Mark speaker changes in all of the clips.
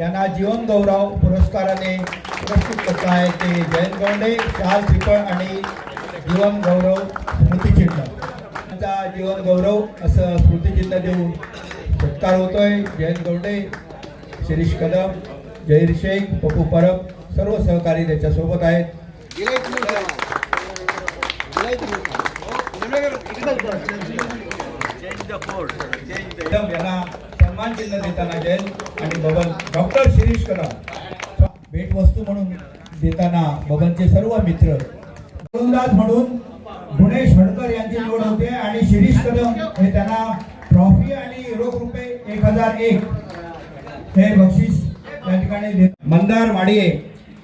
Speaker 1: यांना जीवन गौरव पुरस्काराने पुरस्कृत करत आहे ते जयंत गौंडे चार श्रीफळ आणि जीवन गौरव स्मृतिचिन्ह त्यांचा जीवन गौरव असं स्मृतिचिन्ह देऊन सत्कार होतोय. जयंत गौंडे शिरीष कदम जहीर शेख पप्पू परब सर्व सहकारी त्याच्यासोबत आहेत कदम यांना सन्मान चिन्ह देताना जैन आणि बबन. डॉक्टर शिरीष कदम. भेटवस्तू म्हणून देताना बबनचे सर्व मित्र. गोलंदाज म्हणून गुणेश हडकर यांची निवड होते आणि शिरीष कदम हे त्यांना ट्रॉफी आणि रोख रुपये एक हजार एक हे बक्षीस या ठिकाणी मंदार वाडिये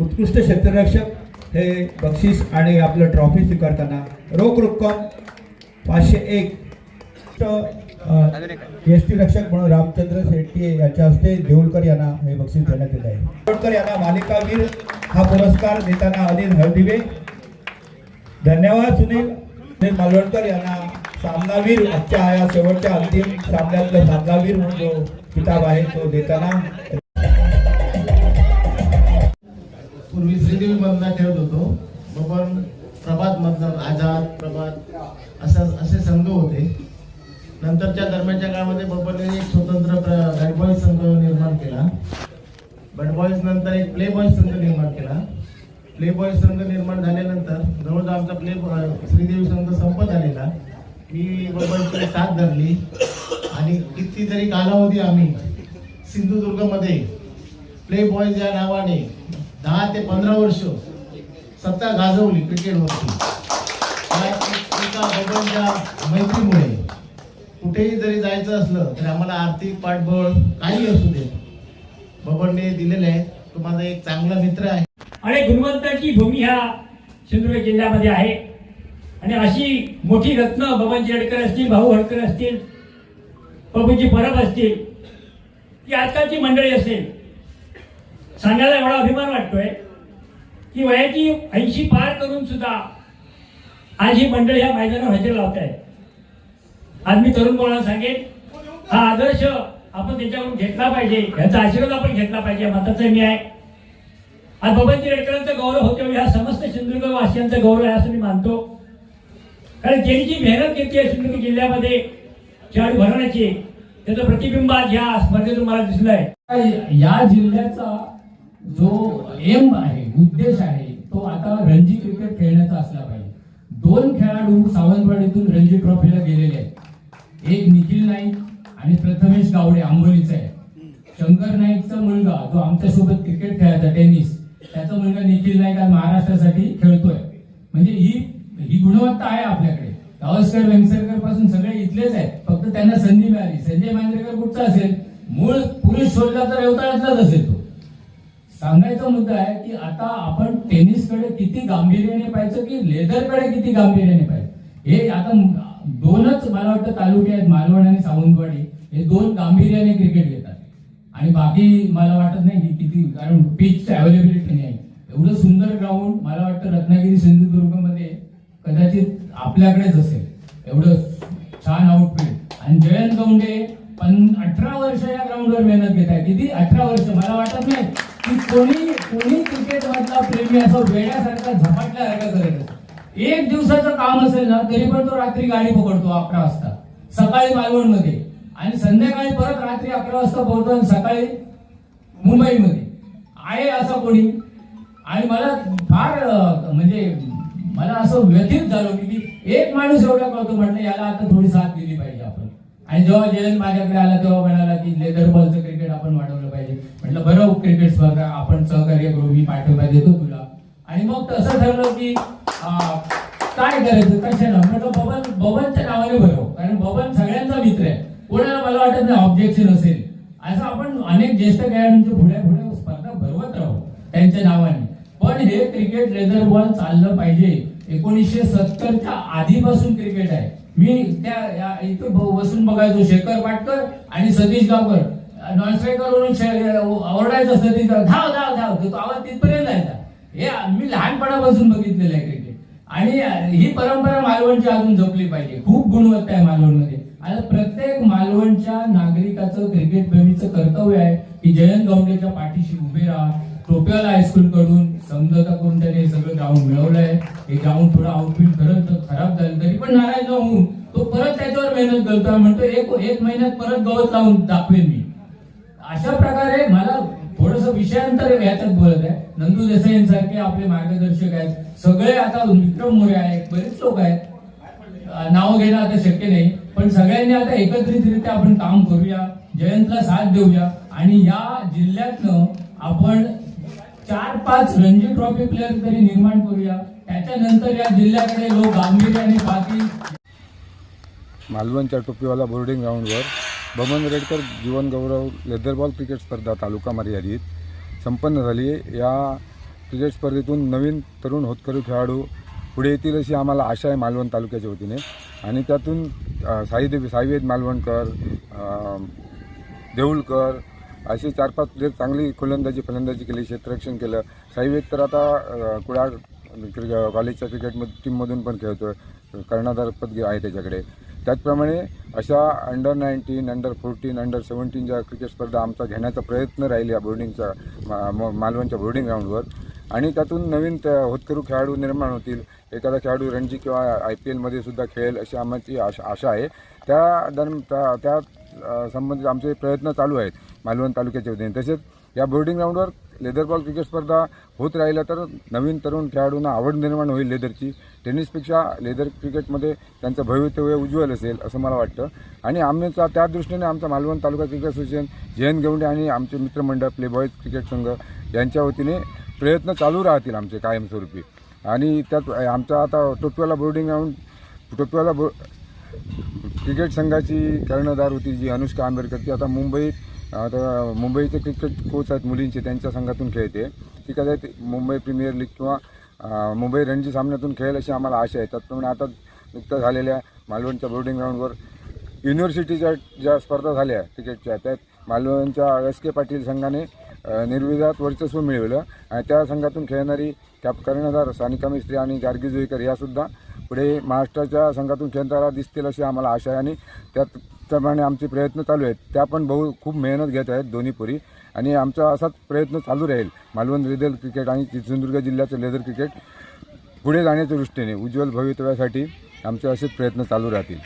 Speaker 1: उत्कृष्ट क्षेत्ररक्षक हे बक्षीस आणि आपलं ट्रॉफी स्वीकारताना रोख रक्कम पाचशे एक एस टी रक्षक म्हणून रामचंद्र शेट्टी यांच्या हस्ते देऊळकर यांना हे बक्षीस देण्यात येत आहे. देऊळकर यांना मालिकावीर हा पुरस्कार देताना अनिल हळदिवे. धन्यवाद सुनील. सुनील मालवणकर यांना सामनावीर आजच्या या शेवटच्या अंतिम सामन्यातलं सामनावीर म्हणून जो किताब आहे तो देताना.
Speaker 2: पूर्वी श्रीदेवी मधला खेळत होतो बबन प्रभात मधला आझाद प्रभात असं होते. नंतरच्या दरम्यानच्या काळामध्ये बबनने एक स्वतंत्र बॅट संघ निर्माण केला. बॅटबॉईज नंतर एक प्ले बॉईज संघ निर्माण केला. प्ले बॉईज संघ निर्माण झाल्यानंतर जवळजवळ आमचा प्ले श्रीदेवी संघ संपत आलेला. मी बबनची साथ धरली. आणि कितीतरी कालावधी आम्ही सिंधुदुर्गमध्ये प्ले बॉईज या नावाने दहा ते पंधरा वर्ष सत्ता गाजवली क्रिकेटवरती एक- एका मैत्रीमुळे कुठेही जरी जायचं असलं तर आम्हाला आर्थिक पाठबळ काही असू दे. बबनने दिलेले आहे. तो माझा एक चांगला मित्र आहे.
Speaker 3: आणि गुणवंताची भूमी ह्या सिंधुदुर्ग जिल्ह्यामध्ये आहे. आणि अशी मोठी रत्न बबनजी हडकर असतील भाऊ हडकर असतील प्रभूजी परब असतील की आजकालची मंडळी असेल. सांगायला एवढा अभिमान वाटतोय की वयाची ऐंशी पार करून सुद्धा आज ही मंडळ ह्या मैदानावर हजेरी लावत आहे आज मी तरुण मुलांना सांगेन हा आदर्श आपण त्यांच्याकडून घेतला पाहिजे याचा आशीर्वाद आपण घेतला पाहिजे मताचा मी आहे. आज बबनजी रेडकरांचा गौरव होतो ह्या समस्त सिंधुदुर्ग वासियांचा गौरव आहे असं मी मानतो. कारण त्यांनी जी मेहनत घेतली आहे सिंधुदुर्ग जिल्ह्यामध्ये खेळाडू भरण्याची त्याचं प्रतिबिंब आज या स्पर्धेतून मला दिसलं आहे
Speaker 4: या जिल्ह्याचा जो एम आहे उद्देश आहे तो आता रणजी क्रिकेट खेळण्याचा असला पाहिजे. दोन खेळाडू सावंतवाडीतून रणजी ट्रॉफीला गेलेले आहेत. एक निखिल नाईक आणि प्रथमेश गावडे आंबोलीचा आहे शंकर नाईकचा मुलगा जो आमच्यासोबत क्रिकेट खेळायचा टेनिस त्याचा मुलगा निखिल नाईक आज महाराष्ट्रासाठी खेळतोय. म्हणजे ही ही गुणवत्ता आहे आपल्याकडे. गावस्कर वेंगसरकरपासून सगळे इथलेच आहेत. फक्त त्यांना संधी मिळाली. संजय मांजरेकर कुठचा असेल? मूळ पुरुष शोधला तर रेवताळ्यातलाच असेल तो. सांगायचा मुद्दा आहे की आता आपण टेनिसकडे किती गांभीर्याने पाहिजे की लेदरकडे किती गांभीर्याने पाहिजे हे आता दोनच मला वाटतं तालुके आहेत मालवण आणि सावंतवाडी. हे दोन गांभीर्याने क्रिकेट घेतात. आणि बाकी मला वाटत नाही की किती कारण पिच अवेलेबिलिटी नाही. एवढं सुंदर ग्राउंड मला वाटतं रत्नागिरी सिंधुदुर्गमध्ये कदाचित आपल्याकडेच असेल. एवढं छान आउटफिट आणि जयंत गौंडे पण अठरा वर्ष या ग्राउंडवर मेहनत घेत आहे किती? अठरा वर्ष. मला वाटत नाही. की कोणी कोणी क्रिकेटमधला प्रेमी असं वेड्यासारखा झपाटल्यासारखा करत एक दिवसाचं काम असेल ना तरी पण तो रात्री गाडी पकडतो अकरा वाजता. सकाळी मालवणमध्ये आणि संध्याकाळी परत रात्री अकरा वाजता पोहोचतो आणि सकाळी मुंबईमध्ये. आहे असं कोणी? आणि मला फार म्हणजे मला असं व्यथित झालो की एक माणूस एवढा कळतो म्हटलं याला आता थोडी साथ दिली पाहिजे. आणि जेव्हा जयंत माझ्याकडे आला तेव्हा म्हणाला की लेदर बॉलचं क्रिकेट आपण वाढवलं पाहिजे. म्हटलं बरं क्रिकेट स्पर्धा आपण सहकार्य करू मी पाठिंबा देतो तुला. आणि मग तसं ठरलं की काय करायचं? कशाला? म्हटलं बबन बबनच्या नावाने भरव कारण बबन सगळ्यांचा मित्र आहे. कोणाला मला वाटत नाही ऑब्जेक्शन असेल. असं आपण अनेक ज्येष्ठ खेळाडूंच्या पुढे पुढे स्पर्धा भरवत राहू त्यांच्या नावाने. पण हे क्रिकेट लेदर बॉल चाललं पाहिजे. एकोणीसशे सत्तरच्या आधीपासून क्रिकेट आहे. मी त्या इथे इथं बसून बघायचो. शेखर पाटकर आणि सतीश गावकर. नॉन स्ट्रायकर वरून ओरडायचं सतीश गाव धाव धाव धाव. तो आवाज तिथपर्यंत जायचा. हे मी लहानपणापासून बघितलेलं आहे क्रिकेट आणि ही परंपरा मालवणची अजून जपली पाहिजे. खूप गुणवत्ता आहे मालवणमध्ये. आता प्रत्येक मालवणच्या नागरिकाचं क्रिकेट प्रेमीचं कर्तव्य आहे की जयंत गौंडेच्या पाठीशी उभे राहा टोप्याला हायस्कूल कडून समजोता करून त्याने सगळं ग्राउंड मिळवलंय. हे ग्राउंड थोडं आउटफिट खरंच खराब झालं तरी पण नाराज न होऊन तो परत त्याच्यावर मेहनत करतोय. म्हणतो एक एक महिन्यात परत गवत लावून दाखवेन मी. अशा प्रकारे मला थोडस विषयांतर याच्यात बोलत आहे. नंदू देसाई यांसारखे आपले मार्गदर्शक आहेत. सगळे आता विक्रम मोरे आहेत. बरेच लोक आहेत. नाव घेणं आता शक्य नाही. पण सगळ्यांनी आता एकत्रितरित्या आपण काम करूया. जयंतला साथ देऊया. आणि या जिल्ह्यातनं आपण चार पाच रणजी ट्रॉफी प्लेअर तरी निर्माण करूया. त्याच्यानंतर या जिल्ह्याकडे लोक गांभीर्याने पाहतील
Speaker 5: मालवणच्या टोपीवाला बोर्डिंग ग्राउंडवर बमन रेडकर जीवन गौरव लेदरबॉल क्रिकेट स्पर्धा तालुका मर्यादित संपन्न झाली या क्रिकेट स्पर्धेतून नवीन तरुण होतकरू खेळाडू पुढे येतील अशी आम्हाला आशा आहे मालवण तालुक्याच्या वतीने. आणि त्यातून साईदेवी साईवेद मालवणकर देऊळकर असे चार पाच प्लेयर चांगली गोलंदाजी फलंदाजी केली क्षेत्ररक्षण केलं. साईवेद तर आता कुडाळ क्रिके कॉलेजच्या क्रिकेट टीममधून पण खेळतो कर्णधार पद आहे त्याच्याकडे. त्याचप्रमाणे अशा under nineteen under fourteen under seventeen ज्या क्रिकेट स्पर्धा आमचा घेण्याचा प्रयत्न राहील या बोर्डिंगच्या मा- म- मालवणच्या बोर्डिंग ग्राउंडवर आणि त्यातून नवीन त्या होतकरू खेळाडू निर्माण होतील. एखादा खेळाडू रणजी किंवा आय पी एलमध्ये सुद्धा खेळेल अशी आम्हाची आशा आशा आहे. त्या दरम्यान त्या त्या संबंधित आमचे प्रयत्न चालू आहेत मालवण तालुक्याच्या वतीने. तसेच या बोर्डिंग ग्राउंडवर लेदरबॉल क्रिकेट स्पर्धा होत राहिल्या तर नवीन तरुण खेळाडूंना आवड निर्माण होईल लेदरची. टेनिसपेक्षा लेदर क्रिकेटमध्ये त्यांचं भवितव्य उज्ज्वल असेल असं मला वाटतं. आणि आमचा त्या दृष्टीने आमचा मालवण तालुका क्रिकेट असोसिएशन जयंत गवंडे आणि आमचे मित्रमंडळ प्लेबॉईज क्रिकेट संघ यांच्या वतीने प्रयत्न चालू राहतील आमचे कायमस्वरूपी. आणि त्यात आमचा आता टोपीवाला बोर्डिंग ग्राउंड टोपीवाला बो क्रिकेट संघाची कर्णधार होती जी अनुष्का आंबेडकर. ती आता मुंबईत आता मुंबईचे क्रिकेट कोच आहेत मुलींचे त्यांच्या संघातून खेळते. ती कदाचित मुंबई प्रीमियर लीग किंवा मुंबई रणजी सामन्यातून खेळेल अशी आम्हाला आशा आहे. त्याचप्रमाणे आता नुकत्या झालेल्या मालवणच्या बोर्डिंग ग्राउंडवर युनिव्हर्सिटीच्या ज्या स्पर्धा झाल्या क्रिकेटच्या त्यात मालवणच्या एस के पाटील संघाने निर्विधात वर्चस्व मिळवलं. आणि त्या संघातून खेळणारी कॅप कर्णधार सानिका मिस्त्री आणि गार्गी जोईकर यासुद्धा पुढे महाराष्ट्राच्या संघातून खेळताना दिसतील अशी आम्हाला आशा आहे. आणि त्याप्रमाणे आमचे प्रयत्न चालू आहेत. त्या पण बहु खूप मेहनत घेत आहेत दोन्ही पुरी. आणि आमचा असाच प्रयत्न चालू राहील. मालवण लेदर क्रिकेट आणि सिंधुदुर्ग जिल्ह्याचं लेदर क्रिकेट पुढे जाण्याच्या दृष्टीने उज्ज्वल भवितव्यासाठी आमचे असेच प्रयत्न चालू राहतील.